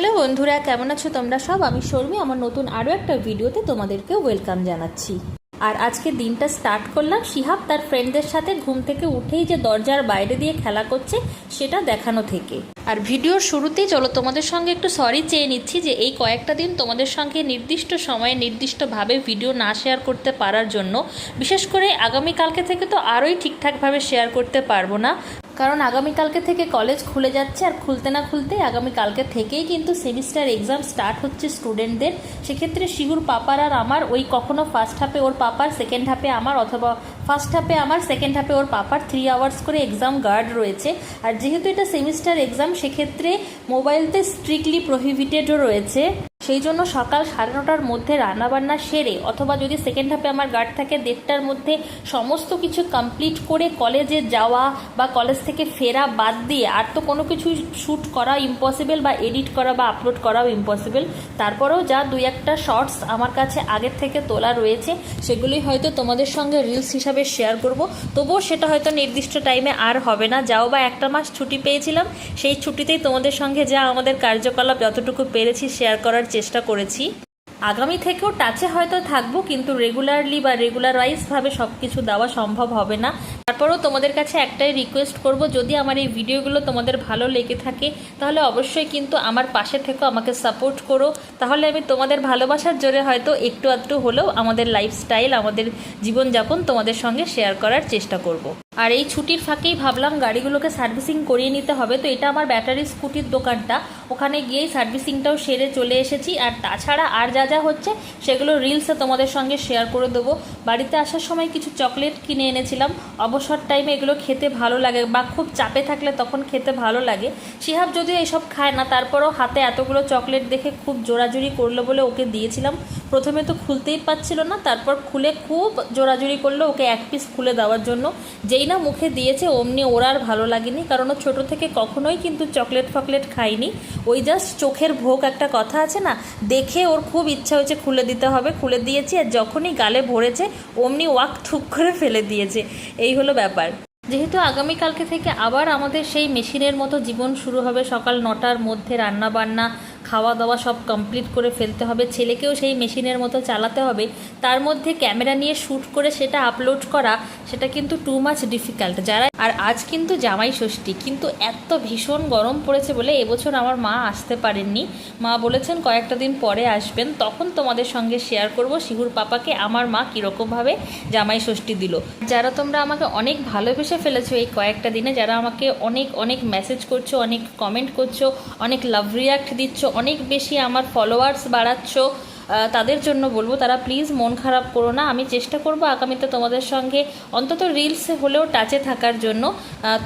Hello বন্ধুরা, কেমন আছো তোমরা সব? আমি শর্মি, আমার নতুন আরও একটা ভিডিওতে তোমাদেরকে ওয়েলকাম জানাচ্ছি। আর আজকে দিনটা স্টার্ট করলাম শিহাব তার ফ্রেন্ডদের সাথে ঘুম থেকে উঠেই যে দরজার বাইরে দিয়ে খেলা করছে, সেটা দেখানো থেকে। আর ভিডিওর শুরুতেই চলো তোমাদের সঙ্গে একটু সরি চেয়ে নিচ্ছি যে এই কয়েকটা দিন তোমাদের সঙ্গে নির্দিষ্ট সময়ে নির্দিষ্টভাবে ভিডিও না শেয়ার করতে পারার জন্য, বিশেষ করে আগামীকালকে থেকে তো আরোই ঠিকঠাকভাবে শেয়ার করতে পারব না। কারণ আগামীকালকে থেকে কলেজ খুলে যাচ্ছে আর খুলতে না খুলতেই আগামীকালকে থেকেই কিন্তু সেমিস্টার এক্সাম স্টার্ট হচ্ছে স্টুডেন্টদের সেক্ষেত্রে শিহুর পাপার আর আমার, ওই কখনো ফার্স্ট হাফে ওর পাপার সেকেন্ড হাফে আমার অথবা ফার্স্ট হাফে আমার সেকেন্ড হাফে ওর পাপার থ্রি আওয়ার্স করে এক্সাম গার্ড রয়েছে। আর যেহেতু এটা সেমিস্টার এক্সাম সেক্ষেত্রে মোবাইলতে স্ট্রিক্টলি প্রহিবিটেডও রয়েছে। সেই জন্য সকাল সাড়ে নটার মধ্যে রান্নাবান্না সেরে, অথবা যদি সেকেন্ড হাফে আমার গার্ড থাকে, দেড়টার মধ্যে সমস্ত কিছু কমপ্লিট করে কলেজে যাওয়া বা কলেজ থেকে ফেরা বাদ দিয়ে আর তো কোনো কিছু শ্যুট করা ইম্পসিবল বা এডিট করা বা আপলোড করাও ইম্পসিবল তারপরেও যা দুই একটা শর্টস আমার কাছে আগের থেকে তোলা রয়েছে সেগুলি হয়তো তোমাদের সঙ্গে রিলস হিসাবে শেয়ার করব। তবুও সেটা হয়তো নির্দিষ্ট টাইমে আর হবে না। যাও বা একটা মাস ছুটি পেয়েছিলাম, সেই ছুটিতেই তোমাদের সঙ্গে যা আমাদের কার্যকলাপ যতটুকু পেরেছি শেয়ার করার চেষ্টা করেছি। আগামী থেকেও টাচে হয়তো থাকব, কিন্তু রেগুলারলি বা রেগুলারাইজভাবে সব কিছু দেওয়া সম্ভব হবে না। তারপরেও তোমাদের কাছে একটাই রিকোয়েস্ট করব, যদি আমার এই ভিডিওগুলো তোমাদের ভালো লেগে থাকে, তাহলে অবশ্যই কিন্তু আমার পাশে থেকেও আমাকে সাপোর্ট করো। তাহলে আমি তোমাদের ভালোবাসার জোরে হয়তো একটু আধটু হলেও আমাদের লাইফস্টাইল আমাদের জীবনযাপন তোমাদের সঙ্গে শেয়ার করার চেষ্টা করব। আর এই ছুটির ফাঁকেই ভাবলাম গাড়িগুলোকে সার্ভিসিং করিয়ে নিতে হবে। তো এটা আমার ব্যাটারি স্কুটির দোকানটা। ওখানে গিয়েই সার্ভিসিংটাও সেরে চলে এসেছি। আর তাছাড়া আর যা যা হচ্ছে, সেগুলো রিলসে তোমাদের সঙ্গে শেয়ার করে দেবো। বাড়িতে আসার সময় কিছু চকলেট কিনে এনেছিলাম। অবসর টাইমে এগুলো খেতে ভালো লাগে বা খুব চাপে থাকলে তখন খেতে ভালো লাগে। শিহাব যদিও এসব খায় না, তারপরেও হাতে এতগুলো চকলেট দেখে খুব জোরাজুরি করল বলে ওকে দিয়েছিলাম। প্রথমে তো খুলতেই পাচ্ছিল না, তারপর খুলে খুব জোরাজুরি করল ওকে এক পিস খুলে দেওয়ার জন্য। যেই না মুখে দিয়েছে, অমনি ওর আর ভালো লাগেনি, কারণ ও ছোটো থেকে কখনোই কিন্তু চকলেট ফকলেট খায়নি। ওই জাস্ট চোখের ভোগ একটা কথা আছে না? দেখে ওর খুব ইচ্ছা হয়েছে খুলে দিতে হবে, খুলে দিয়েছি, আর যখনই গালে ভরেছে, অমনি ওয়াক থুক করে ফেলে দিয়েছে। এই হলো ব্যাপার। যেহেতু আগামীকালকে থেকে আবার আমাদের সেই মেশিনের মতো জীবন শুরু হবে, সকাল নটার মধ্যে রান্না বান্না খাওয়া দাওয়া সব কমপ্লিট করে ফেলতে হবে। ছেলেকেও সেই মেশিনের মতো চালাতে হবে। তার মধ্যে ক্যামেরা নিয়ে শ্যুট করে সেটা আপলোড করা, সেটা কিন্তু টু মাচ ডিফিকাল্ট যারা আর আজ কিন্তু জামাই ষষ্ঠী, কিন্তু এত ভীষণ গরম পড়েছে বলে এবছর আমার মা আসতে পারেননি। মা বলেছেন, কয়েকটা দিন পরে আসবেন। তখন তোমাদের সঙ্গে শেয়ার করব। শিহুর পাপাকে আমার মা কীরকমভাবে জামাই ষষ্ঠী দিল। যারা তোমরা আমাকে অনেক ভালোবেসে ফেলেছো এই কয়েকটা দিনে, যারা আমাকে অনেক অনেক মেসেজ করছ, অনেক কমেন্ট করছ, অনেক লাভ রিয়াক্ট দিচ্ছ অনেক বেশি আমার ফলোয়ার্স বাড়াচ্ছ। তাদের জন্য বলব, তারা প্লিজ মন খারাপ করো না। আমি চেষ্টা করব আগামীতে তোমাদের সঙ্গে অন্তত রিলসে হলেও টাচে থাকার জন্য।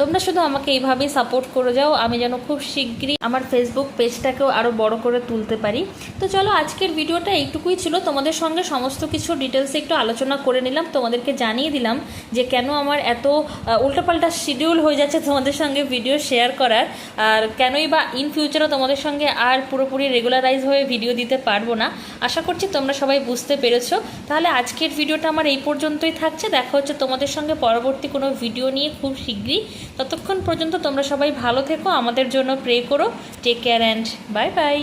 তোমরা শুধু আমাকে এইভাবেই সাপোর্ট করে যাও, আমি যেন খুব শীঘ্রই আমার ফেসবুক পেজটাকেও আরও বড় করে তুলতে পারি। তো চলো, আজকের ভিডিওটা এইটুকুই ছিল। তোমাদের সঙ্গে সমস্ত কিছু ডিটেলসে একটু আলোচনা করে নিলাম। তোমাদেরকে জানিয়ে দিলাম যে কেন আমার এত উল্টোপাল্টা শিডিউল হয়ে যাচ্ছে তোমাদের সঙ্গে ভিডিও শেয়ার করার। আর কেনই বা ইন ফিউচারও তোমাদের সঙ্গে আর পুরোপুরি রেগুলারাইজ হয়ে ভিডিও দিতে পারব না। আশা করছি তোমরা সবাই বুঝতে পেরেছ। তাহলে আজকের ভিডিওটা আমার এই পর্যন্তই থাকছে। দেখা হচ্ছে তোমাদের সঙ্গে পরবর্তী কোনো ভিডিও নিয়ে খুব শীঘ্রই। ততক্ষণ পর্যন্ত তোমরা সবাই ভালো থেকো, আমাদের জন্য প্রে করো। Take care and bye bye